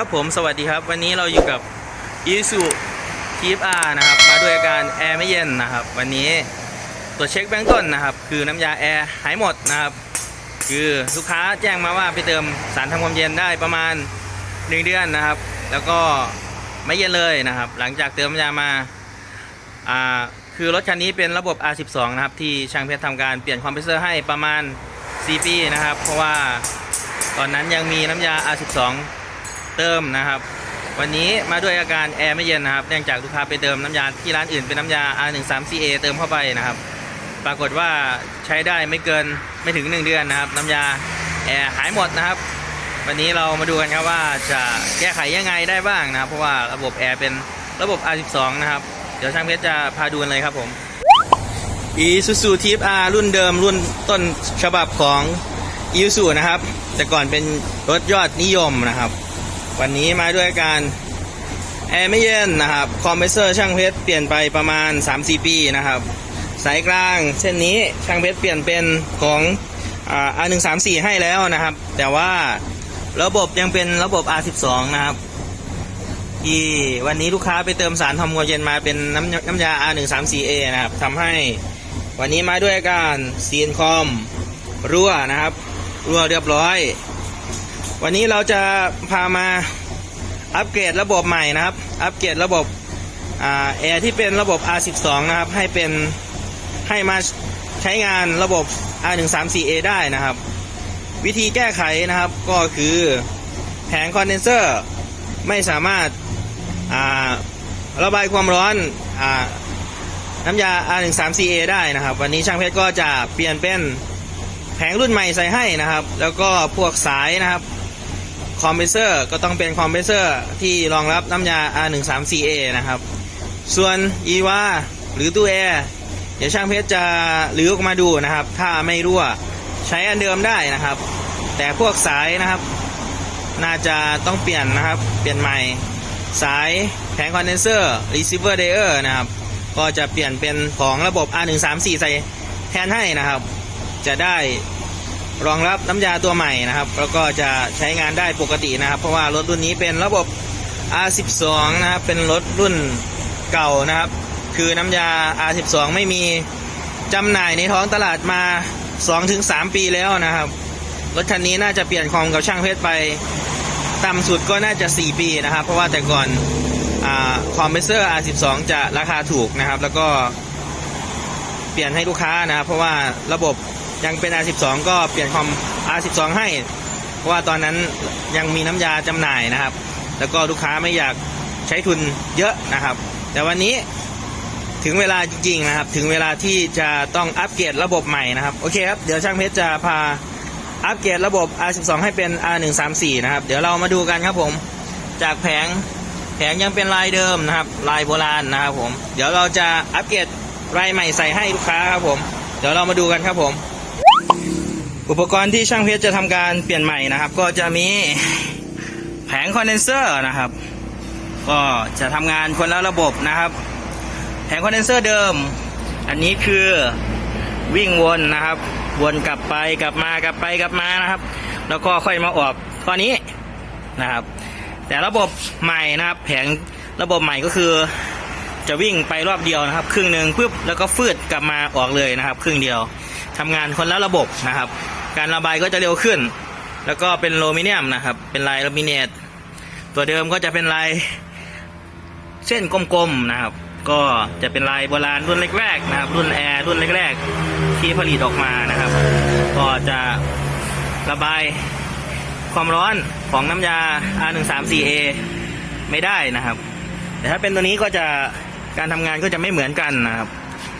ครับผมสวัสดีครับ วันนี้เราอยู่กับ i s u t f R นะครับ มาด้วยอาการแอร์ไม่เย็นนะครับ วันนี้ตรวจเช็คเบื้องต้นนะครับ คือน้ำยาแอร์หายหมดนะครับ คือลูกค้าแจ้งมาว่าไปเติมสารทำความเย็นได้ประมาณ 1 เดือนนะครับ แล้วก็ไม่เย็นเลยนะครับ หลังจากเติมน้ำยามาอ่าคือรถคันนี้เป็นระบบ R12 นะครับ ที่ช่างเพชรทำการเปลี่ยนคอมเพรสเซอร์ให้ประมาณ4ปีนะครับ เพราะว่าตอนนั้นยังมีน้ำยา R12 เติมนะครับ วันนี้มาด้วยอาการแอร์ไม่เย็นนะครับเนื่องจากลูกค้าไปเติมน้ำยาที่ร้านอื่นเป็นน้ำยา R13CA เติมเข้าไปนะครับ ปรากฏว่าใช้ได้ไม่เกินไม่ถึง 1 เดือนนะครับ น้ำยาแอร์หายหมดนะครับ วันนี้เรามาดูกันครับว่าจะแก้ไขยังไงได้บ้างนะครับ เพราะว่าระบบแอร์เป็นระบบ R12 นะครับ เดี๋ยวช่างเพชรจะพาดูเลยครับผม Isuzu Type R รุ่นเดิมรุ่นต้นฉบับของ Isuzu นะครับ แต่ก่อนเป็นรถยอดนิยมนะครับ วันนี้มาด้วยการแอร์ไม่เย็นนะครับคอมเพรสเซอร์ช่างเพชรเปลี่ยนไปประมาณ 3-4 ปีนะครับ สายกลางเส้นนี้ช่างเพชรเปลี่ยนเป็นของอ่า R134 ให้แล้วนะครับ แต่ว่าระบบยังเป็นระบบ R12 นะครับที่วันนี้ลูกค้าไปเติมสารทำความเย็นมาเป็นน้ำน้ำยา R134A นะครับทำให้วันนี้มาด้วยการซีนคอมรั่วนะครับ รั่วเรียบร้อย วันนี้เราจะพามาอัปเกรดระบบใหม่นะครับ อัปเกรดระบบแอร์ที่เป็นระบบ R12 นะครับ ให้เป็นให้มาใช้งานระบบ R134A ได้นะครับ วิธีแก้ไขนะครับก็คือแผงคอนเดนเซอร์ไม่สามารถาระบายความร้อนอ่าน้ำยา R134A ได้นะครับ วันนี้ช่างเพชรก็จะเปลี่ยนเป็นแผงรุ่นใหม่ใส่ให้นะครับ แล้วก็พวกสายนะครับ คอมเพรสเซอร์ก็ต้องเป็นคอมเพรสเซอร์ที่รองรับน้ำยา R134A นะครับ ส่วน e v a หรือตู้แอร์เดี๋ยวช่างเพชรจะรื้อออกมาดูนะครับ ถ้าไม่รั่วใช้อันเดิมได้นะครับ แต่พวกสายนะครับ น่าจะต้องเปลี่ยนนะครับ เปลี่ยนใหม่ สายแผงคอนเดนเซอร์ receiver layer นะครับ ก็จะเปลี่ยนเป็นของระบบ R134 ใส่แทนให้นะครับ จะได้ รองรับน้ำยาตัวใหม่นะครับ แล้วก็จะใช้งานได้ปกตินะครับ เพราะว่ารถรุ่นนี้เป็นระบบ R12 นะครับ เป็นรถรุ่นเก่านะครับ คือน้ำยา R12 ไม่มีจำหน่ายในท้องตลาดมา 2-3 ปีแล้วนะครับ รถคันนี้น่าจะเปลี่ยนคอมกับช่างเพชรไปต่ำสุดก็น่าจะ 4 ปีนะครับ เพราะว่าแต่ก่อนอคอมเพรสเซอร์ R12 จะราคาถูกนะครับ แล้วก็เปลี่ยนให้ลูกค้านะครับ เพราะว่าระบบ ยังเป็น R12 ก็เปลี่ยนคอม R12 ให้เพราะว่าตอนนั้นยังมีน้ำยาจำหน่ายนะครับ แล้วก็ลูกค้าไม่อยากใช้ทุนเยอะนะครับ แต่วันนี้ถึงเวลาจริงๆนะครับ ถึงเวลาที่จะต้องอัปเกรดระบบใหม่นะครับ โอเคครับ เดี๋ยวช่างเพชรจะพาอัปเกรดระบบ R12 ให้เป็น R134 นะครับ เดี๋ยวเรามาดูกันครับผม จากแผงแผงยังเป็นลายเดิมนะครับ ลายโบราณนะครับผม เดี๋ยวเราจะอัปเกรดลายใหม่ใส่ให้ลูกค้าครับผม เดี๋ยวเรามาดูกันครับผม อุปกรณ์ที่ช่างเพชรจะทำการเปลี่ยนใหม่นะครับ ก็จะมีแผงคอนเดนเซอร์นะครับ ก็จะทำงานคนละระบบนะครับ แผงคอนเดนเซอร์เดิม อันนี้คือวิ่งวนนะครับ วนกลับไปกลับมากลับไปกลับมานะครับ แล้วก็ค่อยมาออกข้อนี้นะครับ แต่ระบบใหม่นะครับ แผงระบบใหม่ก็คือ จะวิ่งไปรอบเดียวนะครับ ครึ่งหนึ่งปุ๊บแล้วก็ฟืดกลับมาออกเลยนะครับ ครึ่งเดียว ทำงานคนละระบบนะครับ การระบายก็จะเร็วขึ้น แล้วก็เป็นโลมิเนียมนะครับ เป็นลายลามิเนตตัวเดิมก็จะเป็นลายเส้นกลมๆนะครับ ก็จะเป็นลายโบราณรุ่นแรกๆนะครับ รุ่นแอร์รุ่นแรกๆ ที่ผลิตออกมานะครับ ก็จะระบายความร้อนของน้ำยา R134A ไม่ได้นะครับ แต่ถ้าเป็นตัวนี้ก็จะการทำงานก็จะไม่เหมือนกันนะครับ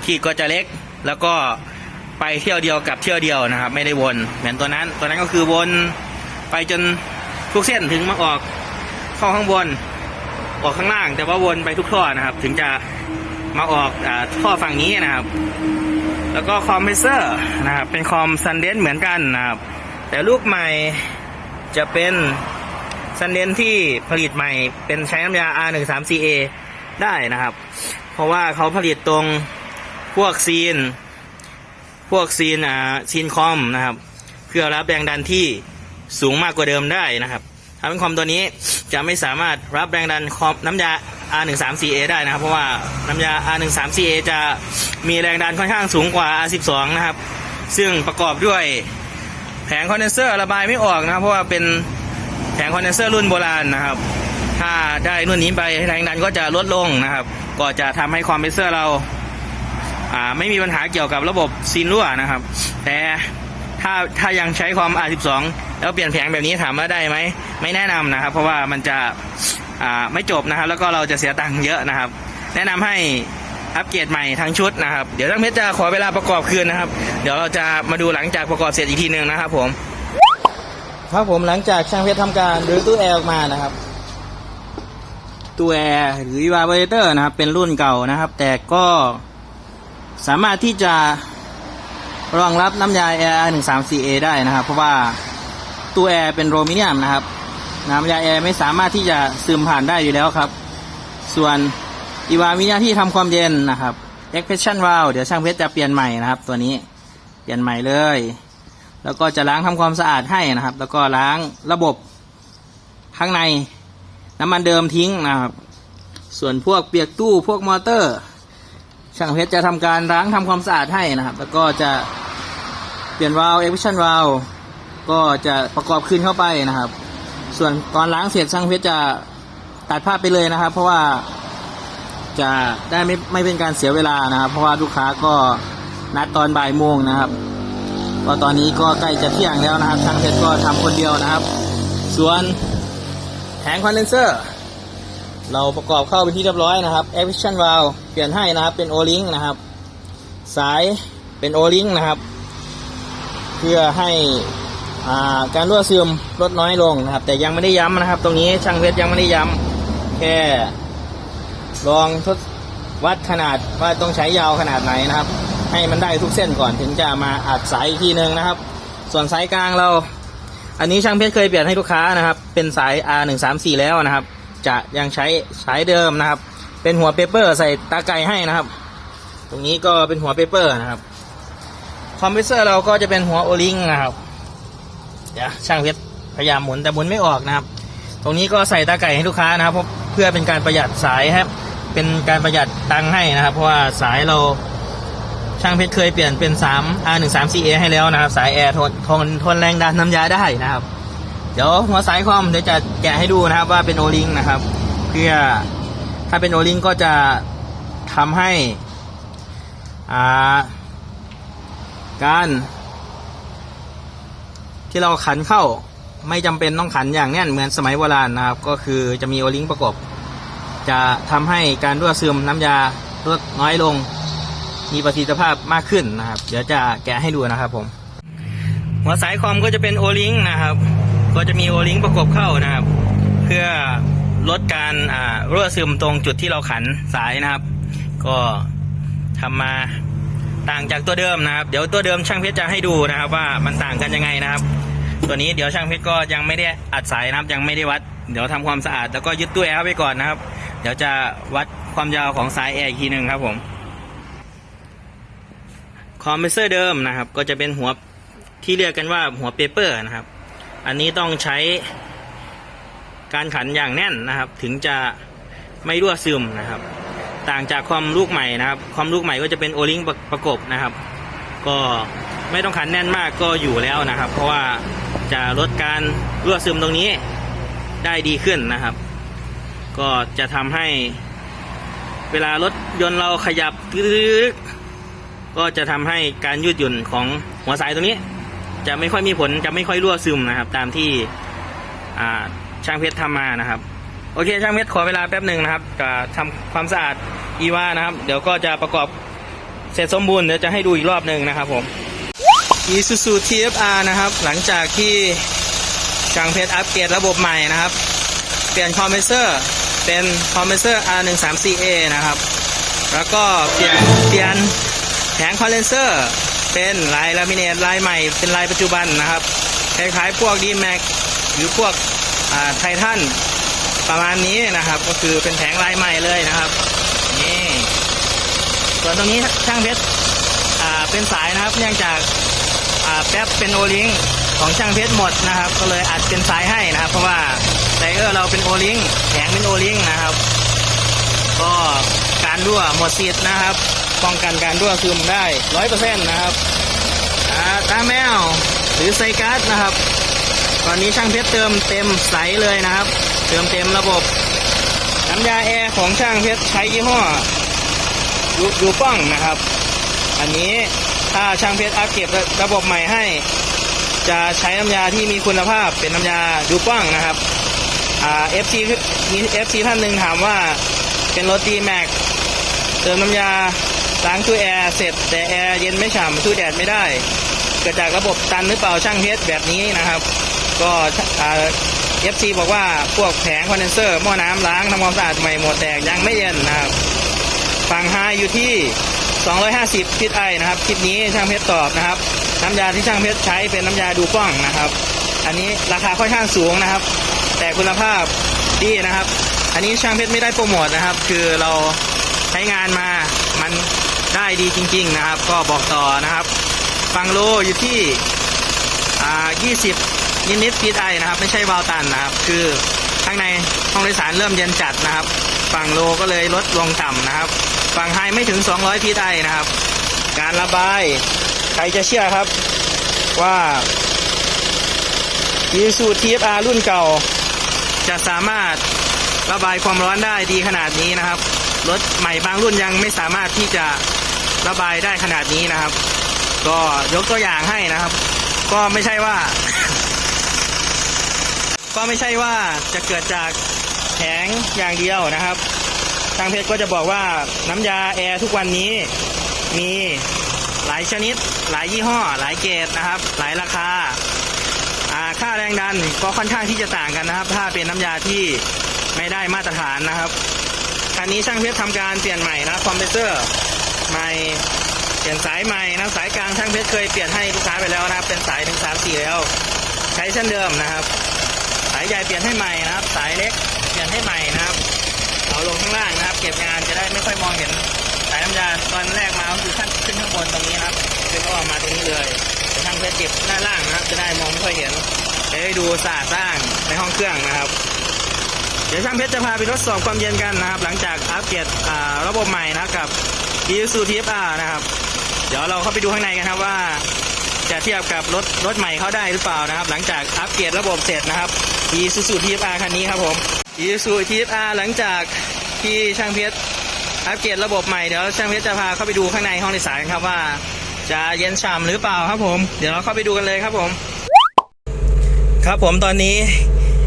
ขีดก็จะเล็กแล้วก็ ไปเที่ยวเดียวกับเที่ยวเดียวนะครับ ไม่ได้วนเหมือนตัวนั้นตัวนั้นก็คือวนไปจนทุกเส้นถึงมาออกเข้าข้างบนออกข้างล่าง แต่ว่าวนไปทุกท่อนะครับ ถึงจะมาออกอาท่อฝั่งนี้นะครับ แล้วก็คอมเพรสเซอร์นะครับเป็นคอมซันเดนเหมือนกันนะครับ แต่รูปใหม่จะเป็นซันเดนที่ผลิตใหม่เป็นใช้น้ำยา R134A ได้นะครับ เพราะว่าเขาผลิตตรงพวกซีน พวกซีนอ่าซีนคอมนะครับ เพื่อรับแรงดันที่สูงมากกว่าเดิมได้นะครับทำให้คอมตัวนี้จะไม่สามารถรับแรงดันคอมน้ำยา R134A ได้นะครับ เพราะว่าน้ำยา R134A จะมีแรงดันค่อนข้างสูงกว่า R12 นะครับ ซึ่งประกอบด้วยแผงคอนเดนเซอร์ระบายไม่ออกนะครับ เพราะว่าเป็นแผงคอนเดนเซอร์รุ่นโบราณนะครับ ถ้าได้รุ่นนี้ไปแรงดันก็จะลดลงนะครับ ก็จะทำให้คอมเพรสเซอร์เรา ไม่มีปัญหาเกี่ยวกับระบบซีนรั่วนะครับ แต่ถ้าถ้ายังใช้คอม R12 แล้วเปลี่ยนแผงแบบนี้ถามว่าได้ไหมไม่แนะนำนะครับ เพราะว่ามันจะไม่จบนะครับ แล้วก็เราจะเสียตังค์เยอะนะครับ แนะนำให้อัปเกรดใหม่ทั้งชุดนะครับ เดี๋ยวทั้งเพชรจะขอเวลาประกอบคืนนะครับ เดี๋ยวเราจะมาดูหลังจากประกอบเสร็จอีกทีหนึ่งนะครับ ผม ครับผมหลังจากช่างเพชรทำการรื้อตู้แอร์ออกมานะครับตู้แอร์หรือ evaporator นะครับ เป็นรุ่นเก่านะครับ แต่ก็ สามารถที่จะรองรับน้ำยา AR 1 3 4A ได้นะครับ เพราะว่าตู้แอร์เป็นโรมิเนียมนะครับ น้ำยาแอร์ไม่สามารถที่จะซึมผ่านได้อยู่แล้วครับ ส่วนอีวามีหน้าที่ทำความเย็นนะครับ expression valve เดี๋ยวช่างเพชรจะเปลี่ยนใหม่นะครับ ตัวนี้เปลี่ยนใหม่เลย แล้วก็จะล้างทำความสะอาดให้นะครับ แล้วก็ล้างระบบข้างในน้ำมันเดิมทิ้งนะครับ ส่วนพวกเปียกตู้พวกมอเตอร์ ช่างเพชรจะทำการล้างทำความสะอาดให้นะครับ แล้วก็จะเปลี่ยนวาล์วเอ็กซ์ชันวาล์วก็จะประกอบขึ้นเข้าไปนะครับ ส่วนตอนล้างเสร็จช่างเพชรจะตัดภาพไปเลยนะครับ เพราะว่าจะได้ไม่ไม่เป็นการเสียเวลานะครับ เพราะว่าลูกค้าก็นัดตอนบ่ายโมงนะครับก็ตอนนี้ก็ใกล้จะเที่ยงแล้วนะครับช่างเพชรก็ทำคนเดียวนะครับ ส่วนแผงคอนเดนเซอร์ เราประกอบเข้าเป็นที่เรียบร้อยนะครับ Action Valve เปลี่ยนให้นะครับเป็น O-Link นะครับ สายเป็น O-Link นะครับ เพื่อให้าการรั่วซึมลดน้อยลงนะครับ แต่ยังไม่ได้ย้ำนะครับ ตรงนี้ช่างเพชรยังไม่ได้ย้ำแค่ลองทดวัดขนาดว่าต้องใช้ยาวขนาดไหนนะครับ ให้มันได้ทุกเส้นก่อนถึงจะมาอัดสายอีกทีหนึ่งนะครับ ส่วนสายกลางเรา อันนี้ช่างเพชรเคยเปลี่ยนให้ลูกค้านะครับ เป็นสาย R134 แล้วนะครับ จะยังใช้สายเดิมนะครับ เป็นหัวเปเปอร์ใส่ตาไก่ให้นะครับ ตรงนี้ก็เป็นหัวเปเปอร์นะครับ คอมเพรสเซอร์เราก็จะเป็นหัวโอลิงนะครับเดี๋ยวช่างเพชรพยายามหมุนแต่หมุนไม่ออกนะครับ ตรงนี้ก็ใส่ตาไก่ให้ลูกค้านะครับเพื่อเป็นการประหยัดสายครับ เป็นการประหยัดตังค์ให้นะครับ เพราะว่าสายเราช่างเพชรเคยเปลี่ยนเป็น3 R 1 3 4 A ให้แล้วนะครับ สายแอร์ทนทนทนแรงดันน้ำยาได้นะครับ เดี๋ยวหัวสายคอมเดี๋ยวจะแกะให้ดูนะครับว่าเป็นโอลิงนะครับ เพื่อถ้าเป็นโอลิงก็จะทำให้อ่าการที่เราขันเข้าไม่จำเป็นต้องขันอย่างแน่นเหมือนสมัยโบราณนะครับ ก็คือจะมีโอลิงประกบ จะทำให้การรั่วซึมน้ำยาลดน้อยลง มีประสิทธิภาพมากขึ้นนะครับ เดี๋ยวจะแกะให้ดูนะครับผม หัวสายคอมก็จะเป็นโอลิงนะครับ ก็จะมีโอลิงประกบเข้านะครับ เพื่อลดการอ่ารั่วซึมตรงจุดที่เราขันสายนะครับ ก็ทำมาต่างจากตัวเดิมนะครับ เดี๋ยวตัวเดิมช่างเพชรจะให้ดูนะครับ ว่ามันต่างกันยังไงนะครับ ตัวนี้เดี๋ยวช่างเพชรก็ยังไม่ได้อัดสายนะครับยังไม่ได้วัด เดี๋ยวทำความสะอาดแล้วก็ยึดตู้แอร์ไว้ก่อนนะครับ เดี๋ยวจะวัดความยาวของสายแอร์อีกทีหนึ่งครับผมคอมเพรสเซอร์เดิมนะครับ ก็จะเป็นหัวที่เรียกกันว่าหัวเปเปอร์นะครับ อันนี้ต้องใช้การขันอย่างแน่นนะครับ ถึงจะไม่รั่วซึมนะครับ ต่างจากความลูกใหม่นะครับ ความลูกใหม่ก็จะเป็นโอลิงประกบนะครับ ก็ไม่ต้องขันแน่นมากก็อยู่แล้วนะครับ เพราะว่าจะลดการรั่วซึมตรงนี้ได้ดีขึ้นนะครับ ก็จะทำให้เวลารถยนต์เราขยับตึกก็จะทำให้การยืดหยุ่นของหัวสายตรงนี้ จะไม่ค่อยมีผลจะไม่ค่อยรั่วซึมนะครับ ตามที่ช่างเพชรทำมานะครับ โอเคช่างเพชรขอเวลาแป๊บหนึ่งนะครับจะทำความสะอาดอีวานะครับ เดี๋ยวก็จะประกอบเสร็จสมบูรณ์เดี๋ยวจะให้ดูอีกรอบหนึ่งนะครับผม Isuzu TFR นะครับ หลังจากที่ช่างเพชรอัปเกรดระบบใหม่นะครับ เปลี่ยนคอมเพรสเซอร์เป็นคอมเพรสเซอร์ R134A นะครับ แล้วก็เปลี่ยนเปลี่ยนแผงคอนเดนเซอร์ เป็นลายลามิเนตลายใหม่เป็นลายปัจจุบันนะครับคล้ายๆพวก D-Max หรือพวกไททันประมาณนี้นะครับ ก็คือเป็นแผงลายใหม่เลยนะครับนี่ส่วนตรงนี้ช่างเพชรเป็นสายนะครับเนื่องจากาแป๊บเป็นโอลิงของช่างเพชรหมดนะครับ ก็เลยอัดเป็นสายให้นะครับ เพราะว่าไบเอร์เราเป็นโอลิงแผงเป็นโอลิงนะครับ ก็การรั่วหมดสิทธิ์นะครับ ป้องกันการรั่วซึมได้ร้อยเปอร์เซ็นต์นะครับตาแมวหรือไซกัสนะครับ ตอนนี้ช่างเพชรเติมเต็มใสเลยนะครับ เติมเต็มระบบ น้ำยาแอร์ของช่างเพชรใช้ยี่ห้อยูยูป้องนะครับ อันนี้ถ้าช่างเพชรอัปเกรดระบบใหม่ให้ จะใช้น้ำยาที่มีคุณภาพเป็นน้ำยาดูป้องนะครับอ่า FC มี FC ท่านหนึ่งถามว่าเป็นรถดีแม็กเติมน้ำยา ล้างตู้แอร์เสร็จแต่แอร์เย็นไม่ฉ่ำตู้แดดไม่ได้ เกิดจากระบบตันหรือเปล่าช่างเพชรแบบนี้นะครับ ก็อ่า FC บอกว่าพวกแผงคอนเดนเซอร์หม้อน้ำล้างทำความสะอาดใหม่หมดแตกยังไม่เย็นนะครับฝั่งไฮอยู่ที่ 250พิษไอนะครับคลิปนี้ช่างเพชรตอบนะครับ น้ำยาที่ช่างเพชรใช้เป็นน้ำยาดูกล้องนะครับ อันนี้ราคาค่อนข้างสูงนะครับ แต่คุณภาพดีนะครับ อันนี้ช่างเพชรไม่ได้โปรโมทนะครับ คือเราใช้งานมา ดีจริง ๆ นะครับ ก็บอกต่อนะครับฟังโลอยู่ที่อ่า20 นิดนิดพีไอนะครับ ไม่ใช่วาล์ตันนะครับ คือข้างในห้องโดยสารเริ่มเย็นจัดนะครับฝั่งโลก็เลยลดลงต่ำนะครับฝั่งไฮไม่ถึง 200พีไอนะครับ การระบายใครจะเชื่อครับว่ายีสูทีฟอาร์รุ่นเก่า จะสามารถระบายความร้อนได้ดีขนาดนี้นะครับ รถใหม่บางรุ่นยังไม่สามารถที่จะ ระบายได้ขนาดนี้นะครับ ก็ยกตัวอย่างให้นะครับ ก็ไม่ใช่ว่า ก็ไม่ใช่ว่าจะเกิดจากแผงอย่างเดียวนะครับทางเพชรก็จะบอกว่าน้ำยาแอร์ทุกวันนี้มีหลายชนิด หลายยี่ห้อ หลายเกรดนะครับ หลายราคาอ่าค่าแรงดันก็ค่อนข้างที่จะต่างกันนะครับ ถ้าเป็นน้ำยาที่ไม่ได้มาตรฐานนะครับคันนี้ช่างเพชรทำการเปลี่ยนใหม่นะคอมเพรสเซอร์ ใหม่เปลี่ยนสายใหม่นะสายกลางช่างเพชรเคยเปลี่ยนให้ลูกค้าไปแล้วนะครับ เป็นสายถึงสามสี่แล้ว ใช้เช่นเดิมนะครับ สายใหญ่เปลี่ยนให้ใหม่นะครับ สายเล็กเปลี่ยนให้ใหม่นะครับเอาลงข้างล่างนะครับ เก็บงานจะได้ไม่ค่อยมองเห็นสายน้ำยาตอนแรกมาก็คือขั้นขึ้นข้างบนตรงนี้นะครับขึ้นออกมาตรงนี้เลยแต่างเพชรเก็บหน้าล่างนะครับ จะได้มองไม่ค่อยเห็นจะได้ดูสะอาดสร้างในห้องเครื่องนะครับเดี๋ยวช่างเพชรจะพาไปทดสอบความเย็นกันนะครับ หลังจากอัปเกรดอ่าระบบใหม่นะกับ ครับกับ Isuzu TFR นะครับ เดี๋ยวเราเข้าไปดูข้างในกันครับว่า จะเทียบกับรถรถใหม่เขาได้หรือเปล่านะครับ หลังจากอัปเกรดระบบเสร็จนะครับ Isuzu TFR คันนี้ครับผม Isuzu TFR หลังจากที่ช่างเพชรอัปเกรดระบบใหม่เดี๋ยวช่างเพชรจะพาเข้าไปดูข้างในห้องโดยสารครับว่า จะเย็นฉ่ำหรือเปล่าครับผม เดี๋ยวเราเข้าไปดูกันเลยครับผม ครับผมตอนนี้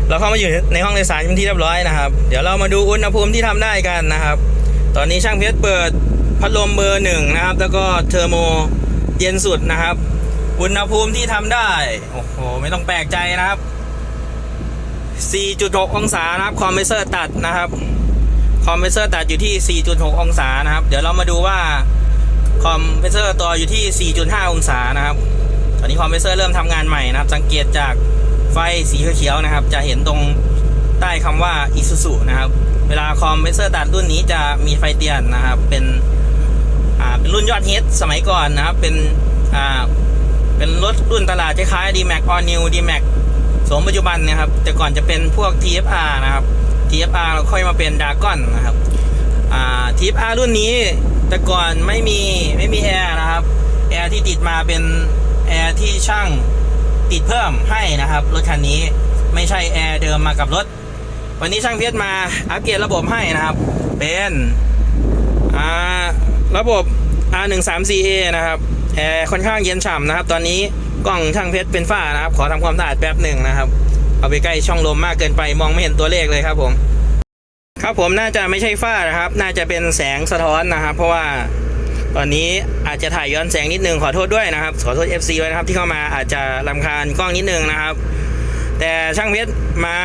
เราเข้ามาอยู่ในห้องโดยสารเป็นที่เรียบร้อยนะครับ เดี๋ยวเรามาดูอุณหภูมิที่ทำได้กันนะครับ ตอนนี้ช่างเพชรเปิด พัดลมเบอร์หนึ่งนะครับ แล้วก็เทอร์โมเย็นสุดนะครับ อุณหภูมิที่ทำได้ โอ้โห ไม่ต้องแปลกใจนะครับ 4.6 องศานะครับ คอมเพรสเซอร์ตัดนะครับ คอมเพรสเซอร์ตัดอยู่ที่ 4.6 องศานะครับ เดี๋ยวเรามาดูว่าคอมเพรสเซอร์ต่ออยู่ที่ 4.5 องศานะครับ ตอนนี้คอมเพรสเซอร์เริ่มทำงานใหม่นะครับ สังเกตจากไฟสีเขียวๆนะครับ จะเห็นตรงใต้คำว่า Isuzu นะครับ เวลาคอมเพรสเซอร์ตัดรุ่นนี้จะมีไฟเตือนนะครับ เป็น อ่าเป็นรุ่นยอดฮิตสมัยก่อนนะครับ เป็นอ่าเป็นรถรุ่นตลาดคล้ายๆ D-Max All New D-Max สมปัจจุบันนะครับ แต่ก่อนจะเป็นพวก TFR นะครับ TFR เราค่อยมาเป็น Dragon นะครับอ่า TFR รุ่นนี้แต่ก่อนไม่มีไม่มีแอร์นะครับแอร์ที่ติดมาเป็นแอร์ที่ช่างติดเพิ่มให้นะครับ รถคันนี้ไม่ใช่แอร์เดิมมากับรถ วันนี้ช่างเพชรมาอัปเกรดระบบให้นะครับ เป็นอ่า ระบบ R134A นะครับแอร์ค่อนข้างเย็นฉ่ำนะครับ ตอนนี้กล้องช่างเพชรเป็นฝ้านะครับ ขอทำความสะอาดแป๊บหนึ่งนะครับ เอาไปใกล้ช่องลมมากเกินไปมองไม่เห็นตัวเลขเลยครับผม ครับผมน่าจะไม่ใช่ฝ้านะครับ น่าจะเป็นแสงสะท้อนนะครับ เพราะว่าตอนนี้อาจจะถ่ายย้อนแสงนิดนึงขอโทษด้วยนะครับ ขอโทษ FC ไว้นะครับที่เข้ามาอาจจะรำคาญกล้องนิดนึงนะครับ แต่ช่างเพชรมา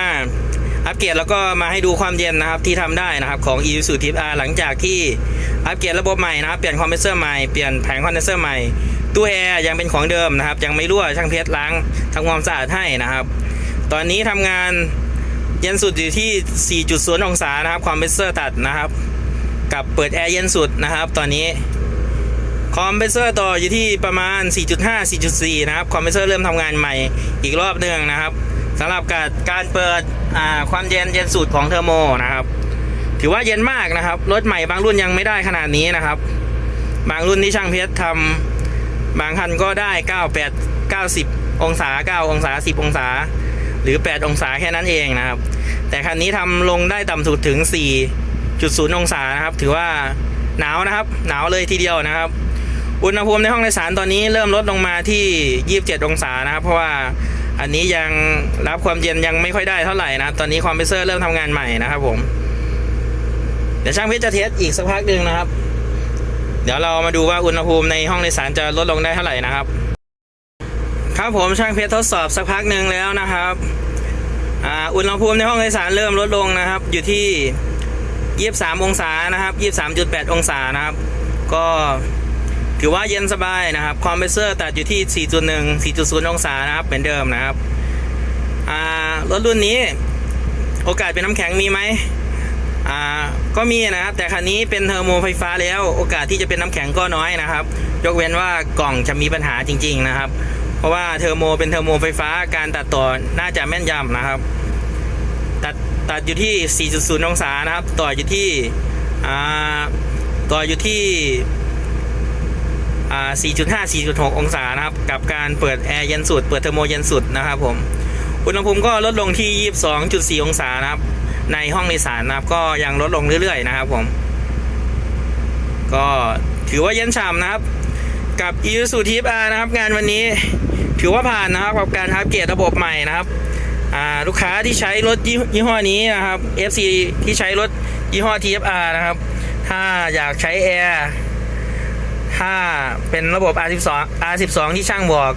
อัปเกรดแล้วก็มาให้ดูความเย็นนะครับที่ทำได้นะครับของ e s u t i p R หลังจากที่อัปเกรดระบบใหม่นะครับเปลี่ยนคอมเพรสเซอร์ใหม่เปลี่ยนแผงคอนเดนเซอร์ใหม่ตู้แอร์ยังเป็นของเดิมนะครับ ยังไม่รั่วช่างเพชรล้างทำความสะอาดให้นะครับ ตอนนี้ทำงานเย็นสุดอยู่ที่ 4.0 องศานะครับคอมเพรสเซอร์ตัดนะครับ กับเปิดแอร์เย็นสุดนะครับ ตอนนี้คอมเพรสเซอร์ต่ออยู่ที่ประมาณ 4.5 4.4 นะครับ คอมเพรสเซอร์เริ่มทำงานใหม่อีกรอบหนึ่งนะครับ สำหรับการการเปิดความเย็นเย็นสูตรของเทอร์โมนะครับ ถือว่าเย็นมากนะครับ รถใหม่บางรุ่นยังไม่ได้ขนาดนี้นะครับ บางรุ่นที่ช่างเพชรทำบางคันก็ได้ 9 8 90 องศา 9 องศา 10 องศา หรือ 8 องศาแค่นั้นเองนะครับ แต่คันนี้ทำลงได้ต่ำสุดถึง 4.0 องศานะครับ ถือว่าหนาวนะครับ หนาวเลยทีเดียวนะครับอุณหภูมิในห้องโดยสารตอนนี้เริ่มลดลงมาที่ 27 องศานะครับ เพราะว่า อันนี้ยังรับความเย็นยังไม่ค่อยได้เท่าไหร่นะตอนนี้คอมเพรสเซอร์เริ่มทำงานใหม่นะครับผม เดี๋ยวช่างเพชรจะเทสอีกสักพักหนึ่งนะครับ เดี๋ยวเรามาดูว่าอุณหภูมิในห้องโดยสารจะลดลงได้เท่าไหร่นะครับ ครับผมช่างเพชรทดสอบสักพักหนึ่งแล้วนะครับอ่าอุณหภูมิในห้องโดยสารเริ่มลดลงนะครับ อยู่ที่ 23 องศานะครับ 23.8 องศานะครับ ก็ ถือว่าเย็นสบายนะครับคอมเพรสเซอร์ตัดอยู่ที่ 4.1 4.0 องศานะครับ เหมือนเดิมนะครับรถรุ่นนี้โอกาสเป็นน้ำแข็งมีไหมอ่าก็มีนะครับแต่คันนี้เป็นเทอร์โมไฟฟ้าแล้วโอกาสที่จะเป็นน้ำแข็งก็น้อยนะครับ ยกเว้นว่ากล่องจะมีปัญหาจริง ๆนะครับ เพราะว่าเทอร์โมเป็นเทอร์โมไฟฟ้าการตัดต่อน่าจะแม่นยำนะครับ ตัดตัดอยู่ที่ 4.0 องศานะครับ ต่ออยู่ที่อ่าต่ออยู่ที่ 4.5 4.6 องศานะครับ กับการเปิดแอร์เย็นสุด เปิดเทอร์โมเย็นสุดนะครับผม อุณหภูมิก็ลดลงที่ 22.4 องศานะครับ ในห้องโดยสารนะครับ ก็ยังลดลงเรื่อยๆนะครับผม ก็ถือว่าเย็นฉ่ำนะครับ กับ i s u t i p R นะครับ งานวันนี้ถือว่าผ่านนะครับกับการอัปเกรดระบบใหม่นะครับลูกค้าที่ใช้รถยี่ยี่ห้อนี้นะครับ FC ที่ใช้รถยี่ห้อ TFR นะครับ ถ้าอยากใช้แอร์ ถ้าเป็นระบบ R12 R12 ที่ช่างบอก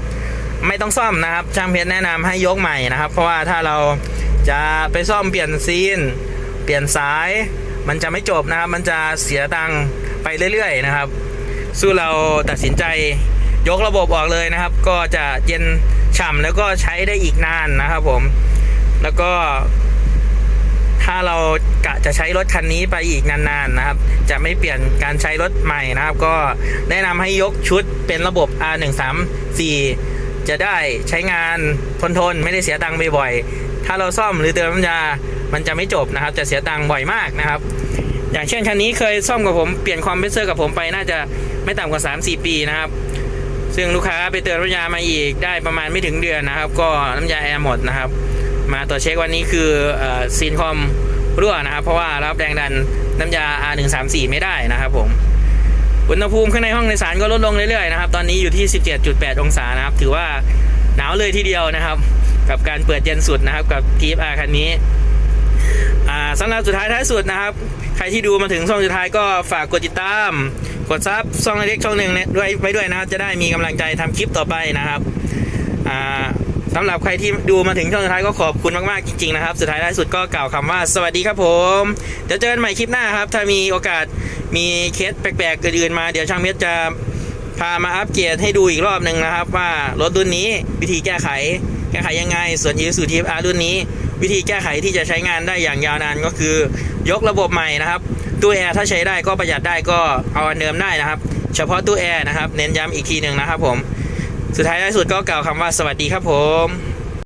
ไม่ต้องซ่อมนะครับ ช่างเพชรแนะนำให้ยกใหม่นะครับ เพราะว่าถ้าเราจะไปซ่อมเปลี่ยนซีน เปลี่ยนสาย มันจะไม่จบนะครับ มันจะเสียตังค์ไปเรื่อย ๆ นะครับ สู้เราตัดสินใจยกระบบออกเลยนะครับ ก็จะเย็นฉ่ำแล้วก็ใช้ได้อีกนานนะครับผม แล้วก็ ถ้าเรากะจะใช้รถคันนี้ไปอีกนานๆนะครับ จะไม่เปลี่ยนการใช้รถใหม่นะครับ ก็แนะนำให้ยกชุดเป็นระบบ R134 จะได้ใช้งานทนทนไม่ได้เสียตังค์บ่อยๆ ถ้าเราซ่อมหรือเติมน้ำยา มันจะไม่จบนะครับ จะเสียตังค์บ่อยมากนะครับ อย่างเช่นคันนี้เคยซ่อมกับผมเปลี่ยนคอมเพรสเซอร์กับผมไปน่าจะไม่ต่ำกว่า 3-4 ปีนะครับ ซึ่งลูกค้าไปเติมน้ำยามาอีกได้ประมาณไม่ถึงเดือนนะครับ ก็น้ำยาแอร์หมดนะครับ มาตรวจเช็ควันนี้คืออซีนคอมรั่วนะครับ เพราะว่ารับแรงดันน้ำยา R134 ไม่ได้นะครับผมอุณหภูมิข้างในห้องในสารก็ลดลงเรื่อยๆนะครับ ตอนนี้อยู่ที่ 17.8 องศานะครับ ถือว่าหนาวเลยทีเดียวนะครับ กับการเปิดเย็นสุดนะครับ กับ TFR คันนี้สำหรับสุดท้ายท้ายสุดนะครับ ใครที่ดูมาถึงช่องสุดท้ายก็ฝากกดติดตาม กดซับช่องเล็กช่องหนึ่งด้วยไว้ด้วยนะครับ จะได้มีกำลังใจทำคลิปต่อไปนะครับ สำหรับใครที่ดูมาถึงช่องสุดท้ายก็ขอบคุณมากๆจริงๆนะครับ สุดท้ายท้ายสุดก็กล่าวคำว่าสวัสดีครับผมเดี๋ยวเจอกันใหม่คลิปหน้าครับ ถ้ามีโอกาสมีเคสแปลกๆอื่นๆมาเดี๋ยวช่างเพชรจะพามาอัปเกรดให้ดูอีกรอบหนึ่งนะครับ ว่ารถรุ่นนี้วิธีแก้ไข แก้ไขยังไง ส่วน i s u t r รุ่นนี้ วิธีแก้ไขที่จะใช้งานได้อย่างยาวนานก็คือ ยกระบบใหม่นะครับตู้แอร์ถ้าใช้ได้ก็ประหยัดได้ก็เอาอันเดิมได้นะครับ เฉพาะตู้แอร์นะครับ เน้นย้ำอีกทีหนึ่งนะครับผม สุดท้ายท้าสุดก็กล่าวคำว่าสวัสดีครับผม